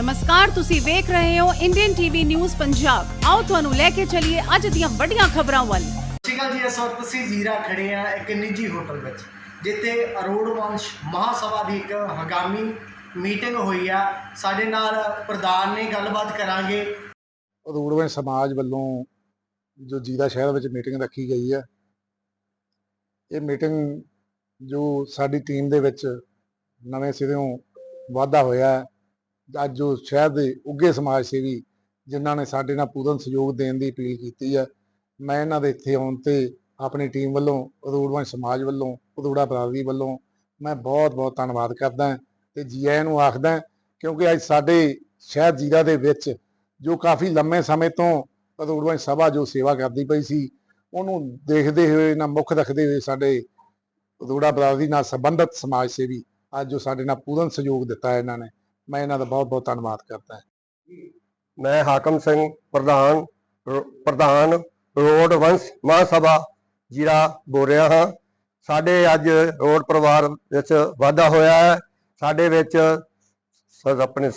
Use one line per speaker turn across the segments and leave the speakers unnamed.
ਨਮਸਕਾਰ ਤੁਸੀਂ ਵੇਖ ਰਹੇ ਹੋ ਇੰਡੀਅਨ ਟੀਵੀ ਨਿਊਜ਼ ਪੰਜਾਬ ਆਓ ਤੁਹਾਨੂੰ ਲੈ ਕੇ ਚੱਲੀਏ ਅੱਜ ਦੀਆਂ ਵੱਡੀਆਂ ਖਬਰਾਂ ਵੱਲ।
ਅਕਾਲ ਜੀ ਇਸ ਵਕਤ ਅਸੀਂ ਜ਼ੀਰਾ ਖੜੇ ਆ ਇੱਕ ਨਿੱਜੀ ਹੋਟਲ ਵਿੱਚ ਜਿੱਥੇ ਅਰੋੜ ਵੰਸ਼ ਮਹਾਸਭਾ ਦੀ ਇੱਕ ਹੰਗਾਮੀ ਮੀਟਿੰਗ ਹੋਈ ਆ। ਸਾਡੇ ਨਾਲ ਪ੍ਰਧਾਨ ਨੇ ਗੱਲਬਾਤ ਕਰਾਂਗੇ।
ਰੂੜਵੇਂ ਸਮਾਜ ਵੱਲੋਂ ਜੋ ਜੀਰਾ ਸ਼ਹਿਰ ਵਿੱਚ ਮੀਟਿੰਗ ਰੱਖੀ ਗਈ ਹੈ ਇਹ ਮੀਟਿੰਗ ਜੋ ਸਾਡੀ ਟੀਮ ਦੇ ਵਿੱਚ ਨਵੇਂ ਸਿਰਿਓਂ ਵਾਧਾ ਹੋਇਆ। ਹੈ ਅੱਜ ਜੋ ਸ਼ਹਿਰ ਦੇ ਉੱਗੇ ਸਮਾਜ ਸੇਵੀ ਜਿਨ੍ਹਾਂ ਨੇ ਸਾਡੇ ਨਾਲ ਪੂਰਨ ਸਹਿਯੋਗ ਦੇਣ ਦੀ ਅਪੀਲ ਕੀਤੀ ਹੈ, ਮੈਂ ਇਹਨਾਂ ਦੇ ਇੱਥੇ ਆਉਣ ਤੇ ਆਪਣੀ ਟੀਮ ਵੱਲੋਂ ਰੂੜਵੇਂ ਸਮਾਜ ਵੱਲੋਂ ਉਦੂੜਾ ਬਰਾਦਰੀ ਵੱਲੋਂ ਮੈਂ ਬਹੁਤ ਬਹੁਤ ਧੰਨਵਾਦ ਕਰਦਾ ਹਾਂ ਤੇ ਜੀ ਆਇਆਂ ਨੂੰ ਆਖਦਾ ਕਿਉਂਕਿ ਅੱਜ ਸਾਡੇ ਸ਼ਹਿਰ ਜੀਰਾ ਦੇ ਵਿੱਚ ਜੋ ਕਾਫੀ ਲੰਮੇ ਸਮੇਂ ਤੋਂ ਰੂੜਵੇਂ ਸਭਾ ਜੋ ਸੇਵਾ ਕਰਦੀ ਪਈ ਸੀ, ਉਹਨੂੰ ਦੇਖਦੇ ਹੋਏ, ਨਾ ਮੁੱਖ ਰੱਖਦੇ ਹੋਏ ਸਾਡੇ ਰੂੜਾ ਬਰਾਦਰੀ ਨਾਲ ਸੰਬੰਧਿਤ ਸਮਾਜ ਸੇਵੀ ਅੱਜ ਜੋ ਸਾਡੇ ਨਾਲ ਪੂਰਨ ਸਹਿਯੋਗ ਦਿੱਤਾ ਹੈ ਇਹਨਾਂ ਨੇ। ਮੈਂ ਇਹਨਾਂ ਦਾ ਬਹੁਤ ਬਹੁਤ ਧੰਨਵਾਦ ਕਰਦਾ ਹਾਂ।
ਮੈਂ ਹਾਕਮ ਸਿੰਘ ਪ੍ਰਧਾਨ ਪ੍ਰਧਾਨ ਰੋਡ ਵੰਸ਼ ਮਹਾਸਭਾ ਜੀਰਾ ਬੋਲ ਰਿਹਾ ਹਾਂ। ਸਾਡੇ ਅੱਜ ਰੋਡ ਪਰਿਵਾਰ ਵਿੱਚ ਵਾਧਾ ਹੋਇਆ ਹੈ। ਸਾਡੇ ਵਿੱਚ ਆਪਣੇ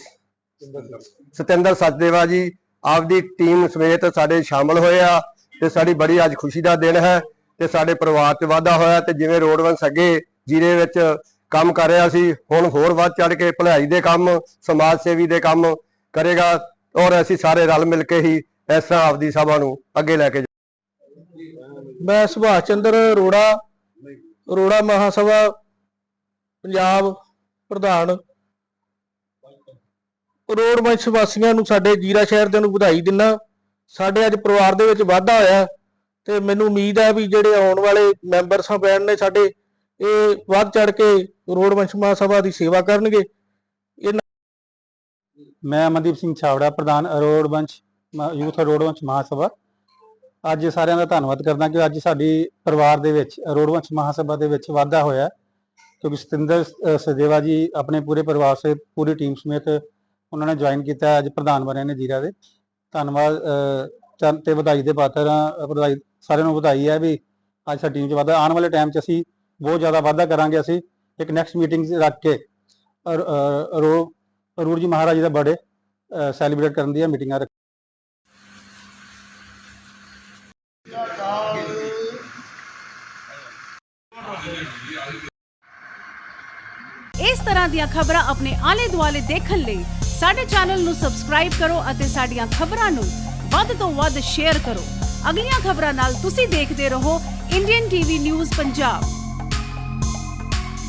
ਸਤਿੰਦਰ ਸਚਦੇਵਾ ਜੀ ਆਪਦੀ ਟੀਮ ਸਮੇਤ ਸਾਡੇ ਸ਼ਾਮਲ ਹੋਏ ਆ ਤੇ ਸਾਡੀ ਬੜੀ ਅੱਜ ਖੁਸ਼ੀ ਦਾ ਦਿਨ ਹੈ ਤੇ ਸਾਡੇ ਪਰਿਵਾਰ 'ਚ ਵਾਧਾ ਹੋਇਆ ਤੇ ਜਿਵੇਂ ਰੋਡ ਵੰਸ਼ ਅੱਗੇ ਜੀਰੇ ਵਿੱਚ ਕੰਮ ਕਰ ਰਿਹਾ ਸੀ, ਹੁਣ ਹੋਰ ਵੱਧ ਚੜ ਕੇ ਭਲਾਈ ਦੇ ਕੰਮ, ਸਮਾਜ ਸੇਵੀ ਦੇ ਕੰਮ ਕਰੇਗਾ ਔਰ ਅਸੀਂ ਸਾਰੇ ਰਲ ਮਿਲ ਕੇ ਹੀ ਇਸ ਤਰ੍ਹਾਂ ਆਪਦੀ ਸਭਾ ਨੂੰ ਅੱਗੇ ਲੈ ਕੇ
ਮੈਂ ਸੁਭਾਸ਼ ਚੰਦਰ ਅਰੋੜਾ ਅਰੋੜਾ ਮਹਾਸਭਾ, ਪੰਜਾਬ ਪ੍ਰਧਾਨ। ਕਰੋੜ ਵੰਸ਼ ਵਾਸੀਆਂ ਨੂੰ ਸਾਡੇ ਜੀਰਾ ਸ਼ਹਿਰ ਦੇ ਨੂੰ ਵਧਾਈ ਦਿੰਨਾ। ਸਾਡੇ ਅੱਜ ਪਰਿਵਾਰ ਦੇ ਵਿੱਚ ਵਾਧਾ ਹੋਇਆ ਤੇ ਮੈਨੂੰ ਉਮੀਦ ਹੈ ਵੀ ਜਿਹੜੇ ਆਉਣ ਵਾਲੇ ਮੈਂਬਰ ਸਾਹਿਬਾਨ ਨੇ ਸਾਡੇ ਇਹ ਵੱਧ ਚੜ ਕੇ ਕਰੋੜ ਵੰਸ਼ ਮਹਾਸਭਾ ਦੀ ਸੇਵਾ ਕਰਨਗੇ।
ਮੈਂ ਅਮਨਦੀਪ ਸਿੰਘ ਛਾਵੜਾ ਪ੍ਰਧਾਨ ਅਰੋੜ ਵੰਸ਼ ਮ- ਯੂਥ ਅਰੋੜ ਵੰਸ਼ ਮਹਾਸਭਾ। ਅੱਜ ਸਾਰਿਆਂ ਦਾ ਧੰਨਵਾਦ ਕਰਦਾ ਕਿ ਅੱਜ ਸਾਡੀ ਪਰਿਵਾਰ ਦੇ ਵਿੱਚ ਅਰੋੜ ਵੰਸ਼ ਮਹਾਸਭਾ ਦੇ ਵਿੱਚ ਵਾਧਾ ਹੋਇਆ। ਕਿਉਂਕਿ ਸਤਿੰਦਰ ਅ, ਸਚਦੇਵਾ ਜੀ ਆਪਣੇ ਪੂਰੇ ਪਰਿਵਾਰ ਸੇ ਪੂਰੀ ਟੀਮ ਸਮੇਤ ਉਹਨਾਂ ਨੇ ਜੁਆਇਨ ਕੀਤਾ ਹੈ, ਅੱਜ ਪ੍ਰਧਾਨ ਬਣੇ ਨੇ ਜੀਰਾ ਦੇ। ਧੰਨਵਾਦ ਅ, ਚੰਨ ਤੇ ਵਧਾਈ ਦੇ ਪਾਤਰ ਹਾਂ ਅ, ਵਧਾਈ ਸਾਰਿਆਂ ਨੂੰ ਵਧਾਈ ਹੈ ਵੀ ਅੱਜ ਸਾਡੀ ਟੀਮ 'ਚ ਵਾਧਾ। ਆਉਣ ਵਾਲੇ ਟਾਈਮ 'ਚ ਅਸੀਂ ਬਹੁਤ ਜ਼ਿਆਦਾ ਵਾਧਾ ਕਰਾਂਗੇ ਅਸੀਂ। ਇੱਕ ਨੈਕਸਟ ਮੀਟਿੰਗ ਰੱਖ ਕੇ ਅਰ- ਜੀ ਮਹਾਰਾਜ ਦਾ ਬਰਥਡੇ ਸੈਲੀਬ੍ਰੇਟ ਕਰਨ ਦੀਆਂ ਮੀਟਿੰਗਾਂ ਰੱਖ
ਇਸ ਤਰ੍ਹਾਂ ਦੀਆਂ ਖਬਰਾਂ ਆਪਣੇ ਆਲੇ ਦੁਆਲੇ ਦੇਖਣ ਲਈ ਸਾਡੇ ਚੈਨਲ ਨੂੰ ਸਬਸਕ੍ਰਾਈਬ ਕਰੋ ਅਤੇ ਸਾਡੀਆਂ ਖਬਰਾਂ ਨੂੰ ਵੱਧ ਤੋਂ ਵੱਧ ਸ਼ੇਅਰ ਕਰੋ। ਅਗਲੀਆਂ ਖਬਰਾਂ ਨਾਲ ਤੁਸੀਂ ਦੇਖਦੇ ਰਹੋ ਇੰਡੀਅਨ ਟੀਵੀ ਨਿਊਜ਼ ਪੰਜਾਬ।